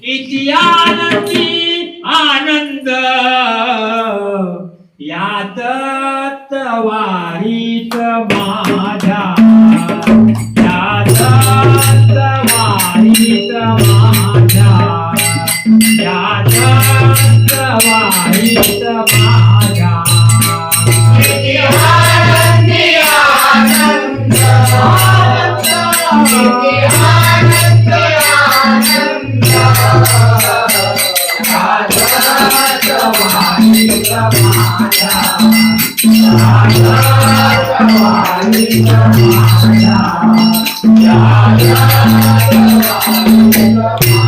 किती आनंदी. आनंद यात वारीत माझ्या. यात वारीत माझ्या. यात वारीत माझ्या. किती आनंदी. आनंद किती आनंद Yeah.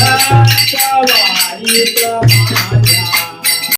माझ्या वाईट